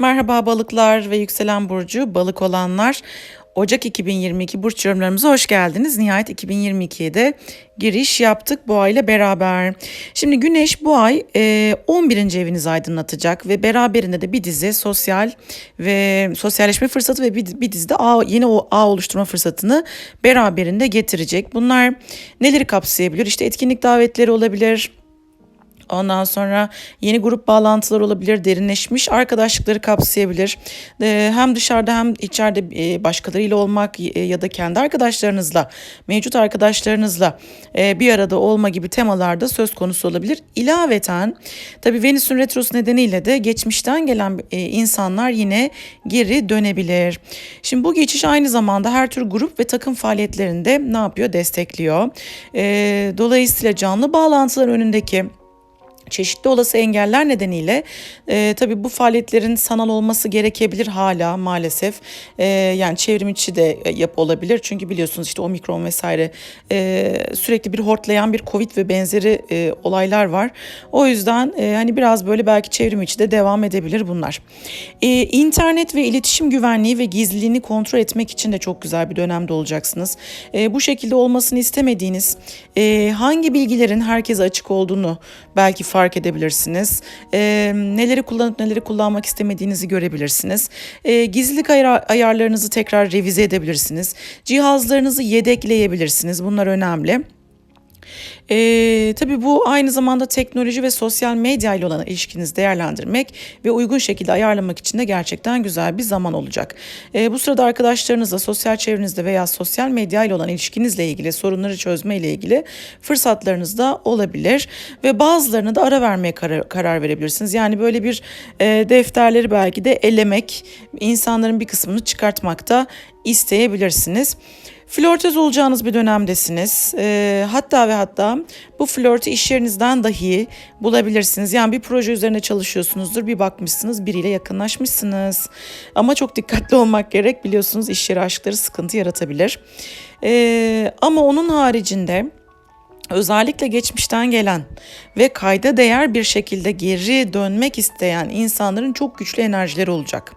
Merhaba balıklar ve yükselen burcu balık olanlar. Ocak 2022 burç yorumlarımıza hoş geldiniz. Nihayet 2022'ye de giriş yaptık bu ay ile beraber. Şimdi Güneş bu ay e, 11. evinizi aydınlatacak ve beraberinde de bir dizi sosyal ve sosyalleşme fırsatı ve bir, bir dizide ağ, yeni o ağ oluşturma fırsatını beraberinde getirecek. Bunlar neleri kapsayabilir? İşte etkinlik davetleri olabilir Ondan sonra yeni grup bağlantılar olabilir, derinleşmiş arkadaşlıkları kapsayabilir. Ee, hem dışarıda hem içeride e, başkalarıyla olmak e, ya da kendi arkadaşlarınızla, mevcut arkadaşlarınızla e, bir arada olma gibi temalarda söz konusu olabilir. İlaveten tabii Venüs'ün retrosu nedeniyle de geçmişten gelen insanlar yine geri dönebilir. Şimdi bu geçiş aynı zamanda her tür grup ve takım faaliyetlerinde ne yapıyor? Destekliyor. Dolayısıyla canlı bağlantılar önündeki çeşitli olası engeller nedeniyle e, tabii bu faaliyetlerin sanal olması gerekebilir hala maalesef. E, yani çevrim içi de e, yap olabilir. Çünkü biliyorsunuz işte omikron vesaire e, sürekli bir hortlayan bir covid ve benzeri e, olaylar var. O yüzden e, hani biraz böyle belki çevrim içi de devam edebilir bunlar. E, internet ve iletişim güvenliği ve gizliliğini kontrol etmek için de çok güzel bir dönemde olacaksınız. E, bu şekilde olmasını istemediğiniz e, hangi bilgilerin herkese açık olduğunu belki fark fark edebilirsiniz. E, neleri kullanıp neleri kullanmak istemediğinizi görebilirsiniz. E, gizlilik ayar, ayarlarınızı tekrar revize edebilirsiniz. Cihazlarınızı yedekleyebilirsiniz. Bunlar önemli. Ee, tabii bu aynı zamanda teknoloji ve sosyal medya ile olan ilişkinizi değerlendirmek ve uygun şekilde ayarlamak için de gerçekten güzel bir zaman olacak. Ee, bu sırada arkadaşlarınızla, sosyal çevrenizde veya sosyal medya ile olan ilişkinizle ilgili sorunları çözme ile ilgili fırsatlarınız da olabilir ve bazılarını da ara vermeye karar, karar verebilirsiniz. Yani böyle bir e, defterleri belki de elemek, insanların bir kısmını çıkartmakta isteyebilirsiniz. Flörtöz olacağınız bir dönemdesiniz. E, hatta ve hatta bu flörtü iş yerinizden dahi bulabilirsiniz. Yani bir proje üzerine çalışıyorsunuzdur. Bir bakmışsınız biriyle yakınlaşmışsınız. Ama çok dikkatli olmak gerek. Biliyorsunuz iş yeri aşkları sıkıntı yaratabilir. E, ama onun haricinde özellikle geçmişten gelen ve kayda değer bir şekilde geri dönmek isteyen insanların çok güçlü enerjileri olacak.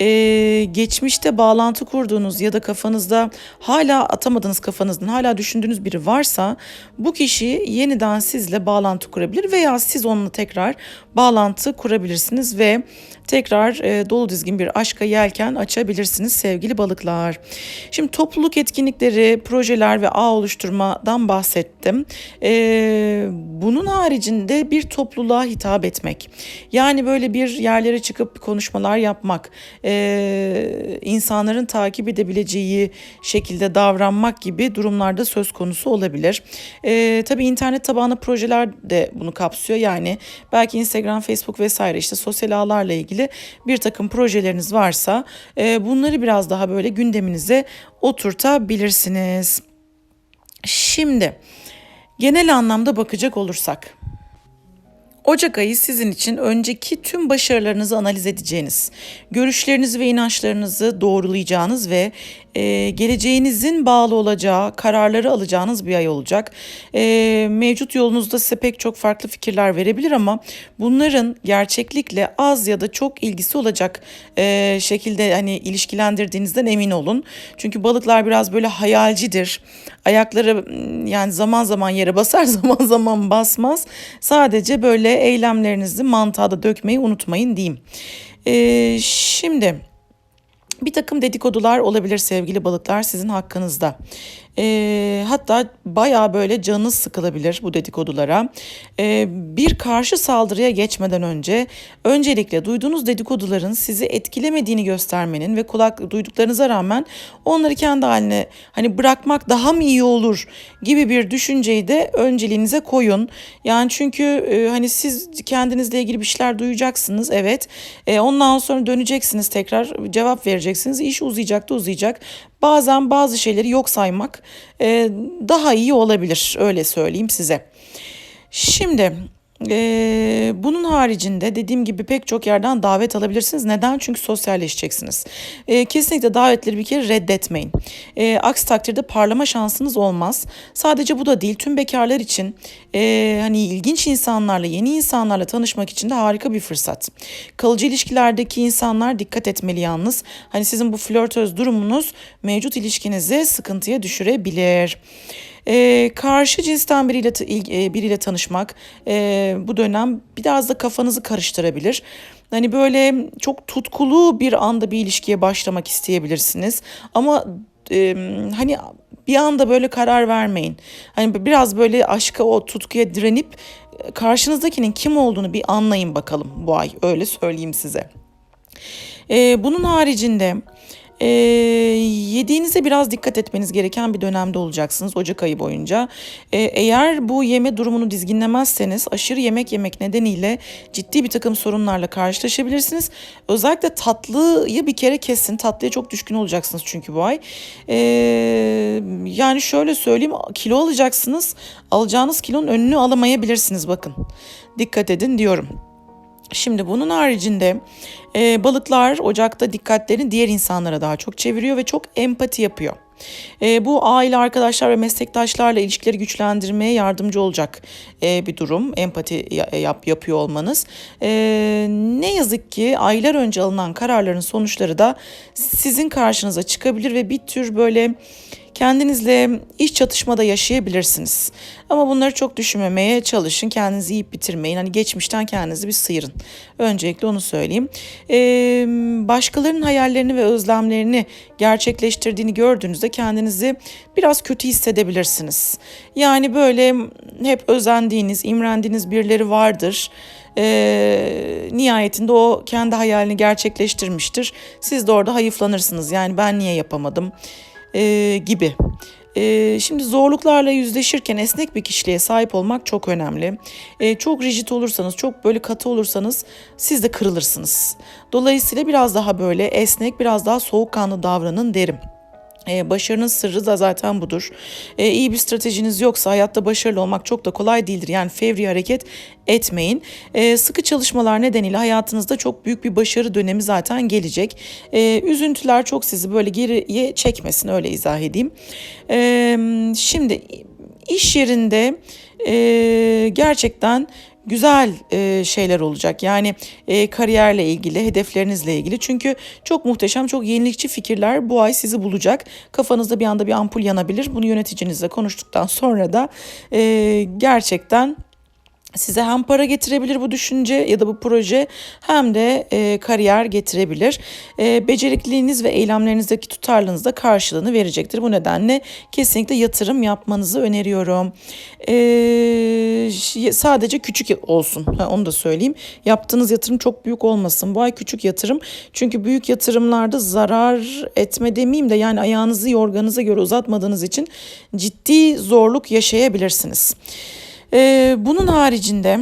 Ee, geçmişte bağlantı kurduğunuz ya da kafanızda hala atamadığınız kafanızdan hala düşündüğünüz biri varsa bu kişi yeniden sizle bağlantı kurabilir veya siz onunla tekrar bağlantı kurabilirsiniz ve tekrar e, dolu dizgin bir aşka yelken açabilirsiniz sevgili balıklar. Şimdi topluluk etkinlikleri, projeler ve ağ oluşturmadan bahsettim. E, bunun haricinde bir topluluğa hitap etmek. Yani böyle bir yerlere çıkıp konuşmalar yapmak, e, insanların takip edebileceği şekilde davranmak gibi durumlarda söz konusu olabilir. E, tabii internet tabanlı projeler de bunu kapsıyor. Yani belki Instagram, Facebook vesaire işte sosyal ağlarla ilgili bir takım projeleriniz varsa e, bunları biraz daha böyle gündeminize oturtabilirsiniz. Şimdi genel anlamda bakacak olursak Ocak ayı sizin için önceki tüm başarılarınızı analiz edeceğiniz, görüşlerinizi ve inançlarınızı doğrulayacağınız ve e, geleceğinizin bağlı olacağı kararları alacağınız bir ay olacak. E, mevcut yolunuzda size pek çok farklı fikirler verebilir ama bunların gerçeklikle az ya da çok ilgisi olacak e, şekilde hani ilişkilendirdiğinizden emin olun. Çünkü balıklar biraz böyle hayalcidir. Ayakları yani zaman zaman yere basar zaman zaman basmaz. Sadece böyle eylemlerinizi mantığa da dökmeyi unutmayın diyeyim. E, şimdi bir takım dedikodular olabilir sevgili balıklar sizin hakkınızda. E, hatta baya böyle canınız sıkılabilir bu dedikodulara. E, bir karşı saldırıya geçmeden önce öncelikle duyduğunuz dedikoduların sizi etkilemediğini göstermenin ve kulak duyduklarınıza rağmen onları kendi haline hani bırakmak daha mı iyi olur gibi bir düşünceyi de önceliğinize koyun. Yani çünkü e, hani siz kendinizle ilgili bir şeyler duyacaksınız evet. E, ondan sonra döneceksiniz tekrar cevap vereceksiniz. İş uzayacak da uzayacak. Bazen bazı şeyleri yok saymak e, daha iyi olabilir öyle söyleyeyim size. Şimdi Ee, bunun haricinde dediğim gibi pek çok yerden davet alabilirsiniz. Neden? Çünkü sosyalleşeceksiniz. Ee, kesinlikle davetleri bir kere reddetmeyin. Ee, aksi takdirde parlama şansınız olmaz. Sadece bu da değil. Tüm bekarlar için e, hani ilginç insanlarla, yeni insanlarla tanışmak için de harika bir fırsat. Kalıcı ilişkilerdeki insanlar dikkat etmeli yalnız. Hani sizin bu flörtöz durumunuz mevcut ilişkinizi sıkıntıya düşürebilir. E, karşı cinsten biriyle e, biriyle tanışmak e, bu dönem biraz da kafanızı karıştırabilir. Hani böyle çok tutkulu bir anda bir ilişkiye başlamak isteyebilirsiniz. Ama e, hani bir anda böyle karar vermeyin. Hani biraz böyle aşka o tutkuya direnip karşınızdakinin kim olduğunu bir anlayın bakalım bu ay. Öyle söyleyeyim size. E, bunun haricinde e, yediğinize biraz dikkat etmeniz gereken bir dönemde olacaksınız Ocak ayı boyunca. E, eğer bu yeme durumunu dizginlemezseniz aşırı yemek yemek nedeniyle ciddi bir takım sorunlarla karşılaşabilirsiniz. Özellikle tatlıyı bir kere kesin. Tatlıya çok düşkün olacaksınız çünkü bu ay. E, yani şöyle söyleyeyim kilo alacaksınız. Alacağınız kilonun önünü alamayabilirsiniz bakın. Dikkat edin diyorum. Şimdi bunun haricinde e, balıklar Ocak'ta dikkatlerini diğer insanlara daha çok çeviriyor ve çok empati yapıyor. E, bu aile, arkadaşlar ve meslektaşlarla ilişkileri güçlendirmeye yardımcı olacak e, bir durum. Empati yap, yapıyor olmanız. E, ne yazık ki aylar önce alınan kararların sonuçları da sizin karşınıza çıkabilir ve bir tür böyle Kendinizle iş çatışmada yaşayabilirsiniz. Ama bunları çok düşünmemeye çalışın. Kendinizi yiyip bitirmeyin. Hani geçmişten kendinizi bir sıyırın. Öncelikle onu söyleyeyim. Ee, başkalarının hayallerini ve özlemlerini gerçekleştirdiğini gördüğünüzde kendinizi biraz kötü hissedebilirsiniz. Yani böyle hep özendiğiniz, imrendiğiniz birileri vardır. Ee, nihayetinde o kendi hayalini gerçekleştirmiştir. Siz de orada hayıflanırsınız. Yani ben niye yapamadım? E, gibi. E, şimdi zorluklarla yüzleşirken esnek bir kişiliğe sahip olmak çok önemli. E, çok rigid olursanız, çok böyle katı olursanız siz de kırılırsınız. Dolayısıyla biraz daha böyle esnek, biraz daha soğukkanlı davranın derim. Ee, başarının sırrı da zaten budur. Ee, iyi bir stratejiniz yoksa hayatta başarılı olmak çok da kolay değildir. Yani fevri hareket etmeyin. Ee, sıkı çalışmalar nedeniyle hayatınızda çok büyük bir başarı dönemi zaten gelecek. Ee, üzüntüler çok sizi böyle geriye çekmesin öyle izah edeyim. Ee, şimdi iş yerinde e, gerçekten güzel e, şeyler olacak. Yani e, kariyerle ilgili, hedeflerinizle ilgili. Çünkü çok muhteşem, çok yenilikçi fikirler bu ay sizi bulacak. Kafanızda bir anda bir ampul yanabilir. Bunu yöneticinizle konuştuktan sonra da e, gerçekten size hem para getirebilir bu düşünce ya da bu proje hem de e, kariyer getirebilir. E, becerikliliğiniz ve eylemlerinizdeki tutarlılığınız da karşılığını verecektir. Bu nedenle kesinlikle yatırım yapmanızı öneriyorum. E, sadece küçük olsun ha, onu da söyleyeyim. Yaptığınız yatırım çok büyük olmasın. Bu ay küçük yatırım çünkü büyük yatırımlarda zarar etme demeyeyim de yani ayağınızı yorganıza göre uzatmadığınız için ciddi zorluk yaşayabilirsiniz. Ee, bunun haricinde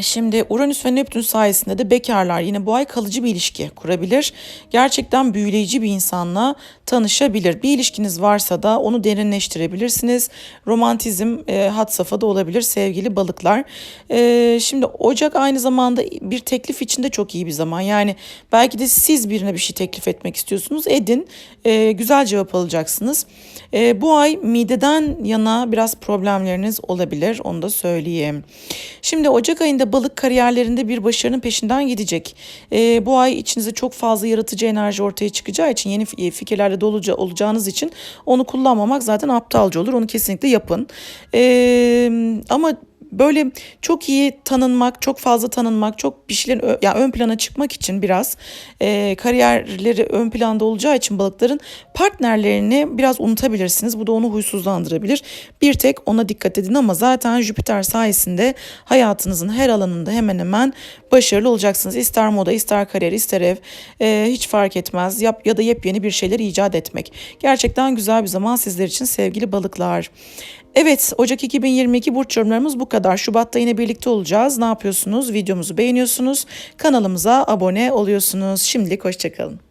Şimdi Uranüs ve Neptün sayesinde de bekarlar yine bu ay kalıcı bir ilişki kurabilir. Gerçekten büyüleyici bir insanla tanışabilir. Bir ilişkiniz varsa da onu derinleştirebilirsiniz. Romantizm e, had safhada olabilir sevgili balıklar. E, şimdi Ocak aynı zamanda bir teklif için de çok iyi bir zaman. Yani belki de siz birine bir şey teklif etmek istiyorsunuz. Edin. E, güzel cevap alacaksınız. E, bu ay mideden yana biraz problemleriniz olabilir. Onu da söyleyeyim. Şimdi Ocak ayında balık kariyerlerinde bir başarının peşinden gidecek. E, bu ay içinize çok fazla yaratıcı enerji ortaya çıkacağı için yeni fikirlerle dolu olacağınız için onu kullanmamak zaten aptalca olur. Onu kesinlikle yapın. E, ama böyle çok iyi tanınmak, çok fazla tanınmak, çok bir şeylerin yani ön plana çıkmak için biraz e, kariyerleri ön planda olacağı için balıkların partnerlerini biraz unutabilirsiniz. Bu da onu huysuzlandırabilir. Bir tek ona dikkat edin ama zaten Jüpiter sayesinde hayatınızın her alanında hemen hemen başarılı olacaksınız. İster moda, ister kariyer, ister ev e, hiç fark etmez. Yap ya da yepyeni bir şeyler icat etmek. Gerçekten güzel bir zaman sizler için sevgili balıklar. Evet Ocak 2022 burç yorumlarımız bu kadar. Şubat'ta yine birlikte olacağız. Ne yapıyorsunuz? Videomuzu beğeniyorsunuz. Kanalımıza abone oluyorsunuz. Şimdilik hoşçakalın.